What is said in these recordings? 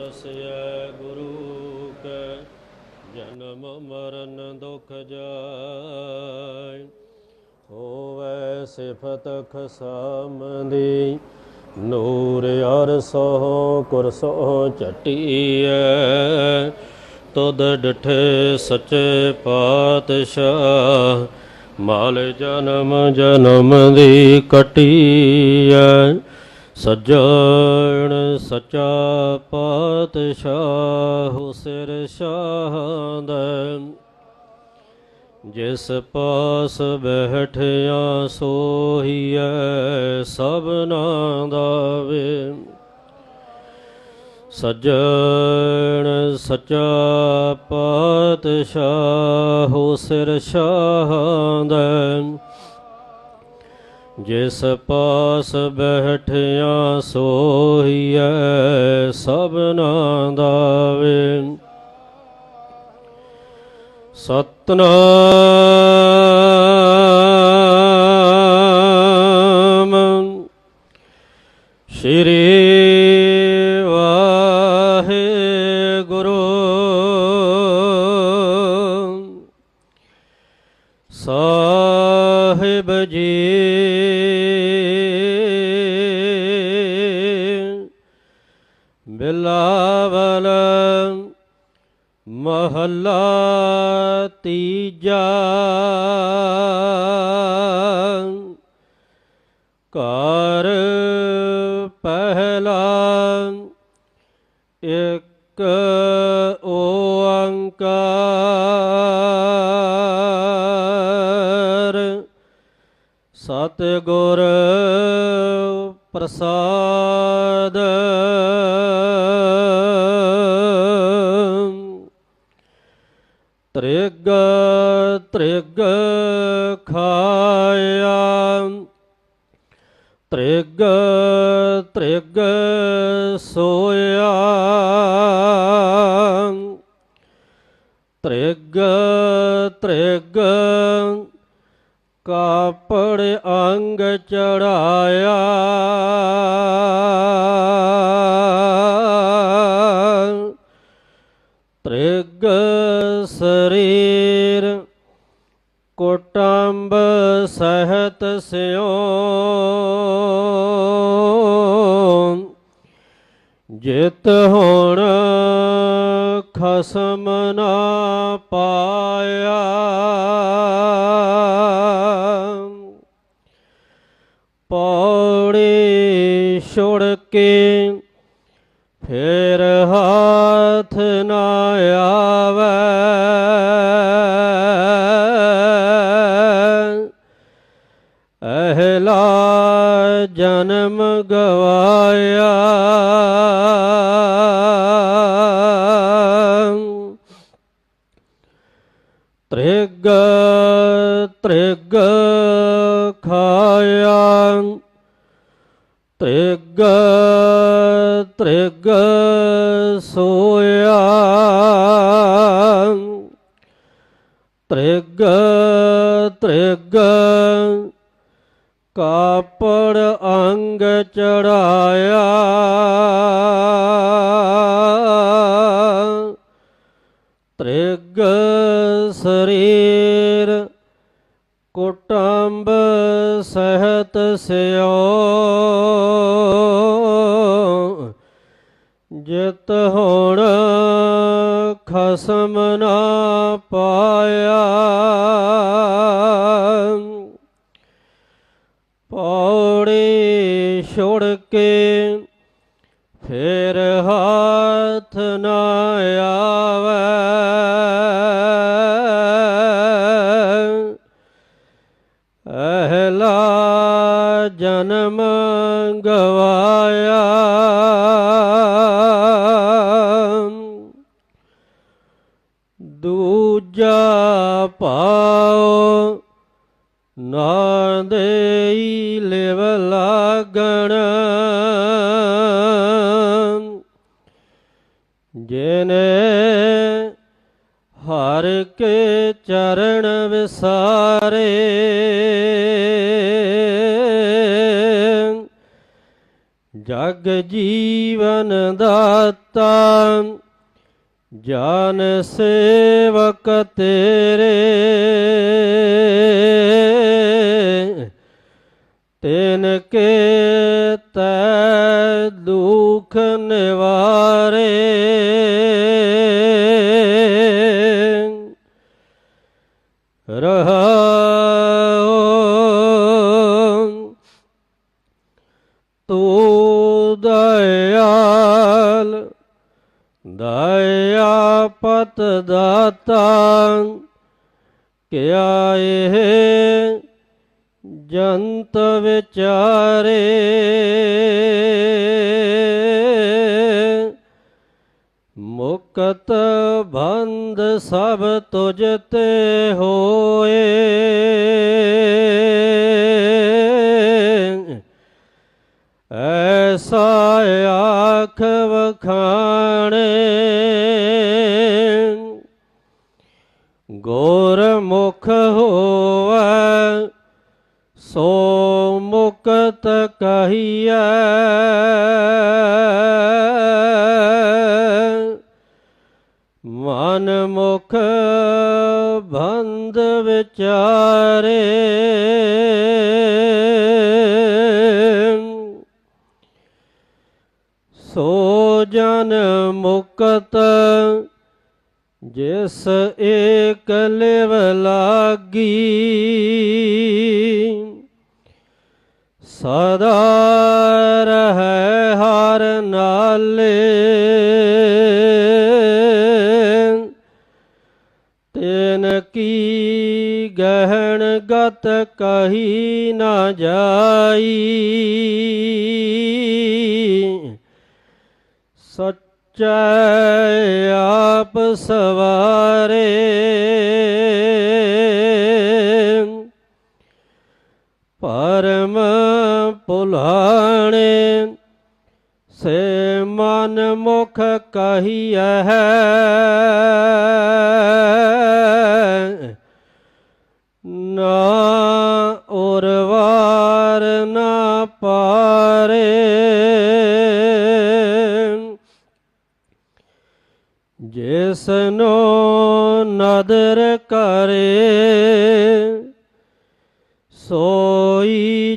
ਰਸਿਐ ਗੁਰੂ ਕੈ, ਜਨਮ ਮਰਨ ਦੁਖ ਜਾਇ। ਹੋਵੇ ਸਿਫਤ ਖਸਮ ਨੂਰ ਅਰਸੋ ਕੁਰਸੋ ਚਟੀਐ ਤੁਧ ਡਠੇ ਸੱਚੇ ਪਾਤਸ਼ਾਹ, ਮਾਲ ਜਨਮ ਜਨਮ ਦੀ ਕਟੀਐ। ਸੱਜਣ ਸਚਾ ਪਾਤਸ਼ਾਹ ਸਿਰ ਸ਼ਾਹ ਸ਼ਾਹਦ ਜਿਸ ਪਾਸ ਬੈਠਿਆ ਸੋਹੀਐ ਸਭਨਾ ਦਾ ਵੇ ਸੱਜਣ ਸਚਾ ਪਾਤਸ਼ਾਹ ਸਿਰ ਸ਼ਾਹ ਸ਼ਾਹਦ ਜਿਸ ਪਾਸ ਬੈਠਿਆ ਸੋਹੀਐ ਸਭਨਾ ਦਾ ਵੇ ਸਤਨਾਮ ਸ਼੍ਰੀ ਵਾਹਿਗੁਰੂ। ਸਾਹਿਬ ਜੀ। ਬਿਲਾਵਲ ਮਹੱਲਾ ਤੀਜਾ। ਘਰ ਪਹਿਲਾ ਇੱਕ ਤ੍ਰਿਗ ਤ੍ਰਿਗ ਖਾਇਆ। ਤ੍ਰਿਗ ਤ੍ਰਿਗ ਸੋਇਆ। ਤ੍ਰਿਗ ਤ੍ਰਿਗ ਕਾਪੜ ਅੰਗ ਚੜਾਇਆ। ਤ੍ਰਿਗ ਸਰੀਰ, ਕੋਟੰਬ ਸਹਿਤ ਸਿਓ ਜਿਤ ਹੁਣ ਖਸਮ ਨਾ ਪਾਇਆ। ਪੌੜੀ ਛੁੜ ਕੇ ਫੇਰ ਹਾਥ ਨਾ ਆਵੇ। ਜਨਮ ਗਵਾਇਆ। ਤ੍ਰਿਗ ਤ੍ਰਿਗ ਖਾਇਆ। ਤ੍ਰਿਗ ਤ੍ਰਿਗ ਸੋਇਆ। ਤ੍ਰਿਗ ਤ੍ਰਿਗ ਕਾਪੜ ਅੰਗ ਚੜਾਇਆ। ਤ੍ਰਿਗ ਸਰੀਰ ਕੁਟੰਬ ਸਹਿਤ ਸਿਓ। ਜਿਤ ਹੁਣ ਖਸਮ ਨਾ ਪਾਇਆ। ਛੋੜ ਕੇ ਫੇਰ ਹਾਥ ਨਾ ਆਵੇ। ਅਹਲਾ ਜਨਮ ਗਵਾਇਆ। ਦੂਜਾ ਪਾਓ ਨਾ ਦੇਈ ਲਿਵ ਲਾਗਣ। ਜਿਨੇ ਹਰ ਕੇ ਚਰਨ ਵਿਸਾਰੇ। ਜਗ ਜੀਵਨ ਦਾਤਾ, ਜਨ ਸੇਵਕ ਤੇਰੇ। ਤਿਨ ਕੇ ਤੈ ਦੁਖ ਨਿਵਾਰੇ। ਰਹਾਉ ਤੂੰ ਦਇਆਲ ਦਇਆ ਪਤ ਦਾਤਾ ਕਿਆ ਇਹ ਜੰਤ ਵਿਚਾਰੇ। ਮੁਕਤ ਬੰਦ ਸਭ ਤੁਝ ਤੇ ਹੋਏ। ਐਸਾ ਆਖ ਵਖਾਣੇ। ਗੋਰ ਮੁਖ ਹੋਵੈ ਸੋ ਮੁਕਤ ਕਹੀਐ। ਮਨ ਮੁਖ ਬੰਦ ਵਿਚਾਰੇ। ਸੋ ਜਨ ਮੁਕਤ ਜਿਸ ਏਕ ਲਿਵ ਲਾਗੀ। ਸਦਾ ਰਹੇ ਹਰ ਨਾਲੇ। ਤੈਨ ਕੀ ਗਹਿਣ ਗਤ ਕਹੀ ਨਾ ਜਾਈ। ਸੱਚੈ ਆਪ ਸਵਾਰੇ। ਪਰਮ ਪੁਲਾਣੇ ਸੇ ਮਨ ਮੁਖ ਕਹੀਐ। ਨਾ ਉਰਵਾਰ ਨਾ ਪਾਰੇ। ਜਿਸਨੋ ਨਦਰ ਕਰੇ ਸੋ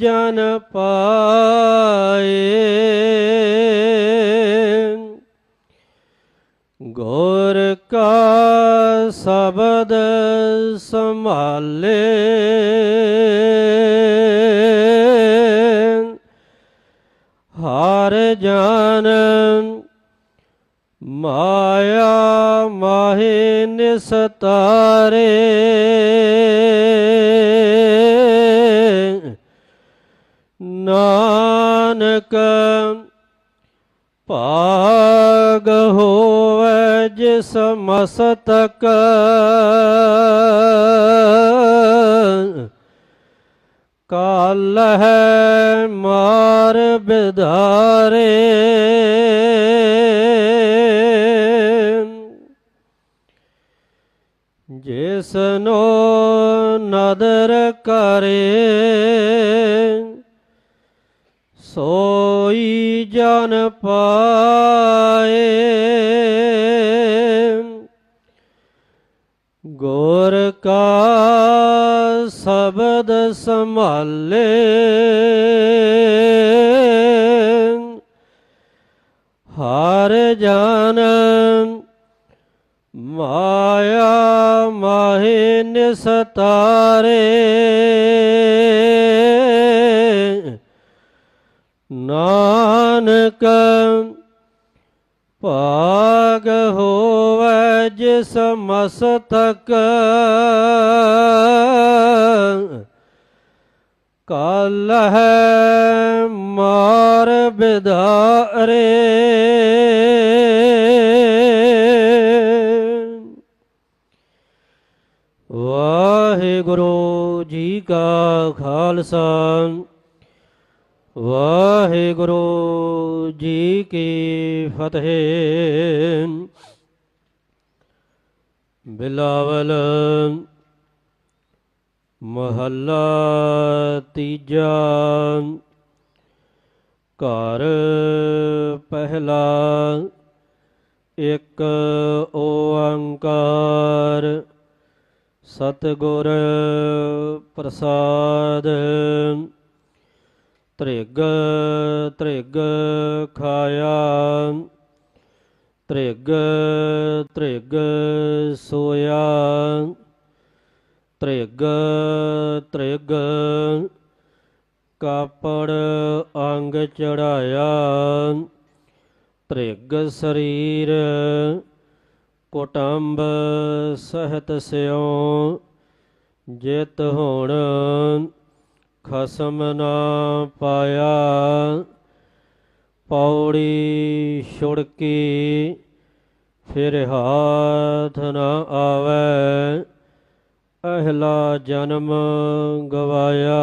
ਜਨ ਪਾਏ। ਗੁਰ ਕਾ ਸ਼ਬਦ ਸੰਭਾਲੇ। ਹਰ ਜਾਨ ਮਾਇਆ ਮਾਹੇ ਨਿਸਤਾਰੇ। ਨਾਨਕ ਭਾਗ ਹੋਵੇ ਜਿਸ ਮਸਤਕ ਕਾਲ ਹੈ ਮਾਰ ਬਿਧਾਰੇ। ਜਿਸਨੋ ਨਦਰ ਕਰੇ। ਸੋਈ ਜਨ ਪਾਏ। ਗੁਰ ਕਾ ਸ਼ਬਦ ਸੰਭਾਲੇ। ਹਰ ਜਨ ਮਾਇਆ ਮਾਹੇ ਨਿਸਤਾਰੇ। ਨਾਨਕ ਭਾਗ ਹੋਵੇ ਜਿਸ ਮਸਤਕ। ਕਾਲ ਹੈ ਮਾਰ ਬਿਦਾਰੇ। ਵਾਹਿਗੁਰੂ ਜੀ ਕਾ ਖਾਲਸਾ। ਵਾਹਿਗੁਰੂ ਜੀ ਕੀ ਫਤਿਹ। ਬਿਲਾਵਲ ਮਹੱਲਾ ਤੀਜਾ। ਘਰ ਪਹਿਲਾ ਇੱਕ ਓੰਕਾਰ ਸਤਿਗੁਰ ਪ੍ਰਸਾਦ। ਤ੍ਰਿਗ ਤ੍ਰਿਗ ਖਾਇਆ। ਤ੍ਰਿਗ ਤ੍ਰਿਗ ਸੋਇਆ। ਤ੍ਰਿਗ ਤ੍ਰਿਗ ਕਾਪੜ ਅੰਗ ਚੜਾਇਆ। ਤ੍ਰਿਗ ਸਰੀਰ ਕੁਟੰਬ ਸਹਿਤ ਸਿਉ, ਜਿਤ ਹੋਣ ਖਸਮ ਨਾ ਪਾਇਆ ਪੌੜੀ ਛੁੜਕੀ ਫਿਰ ਹਾਥ ਨਾ ਆਵੇ ਅਹਲਾ ਜਨਮ ਗਵਾਇਆ।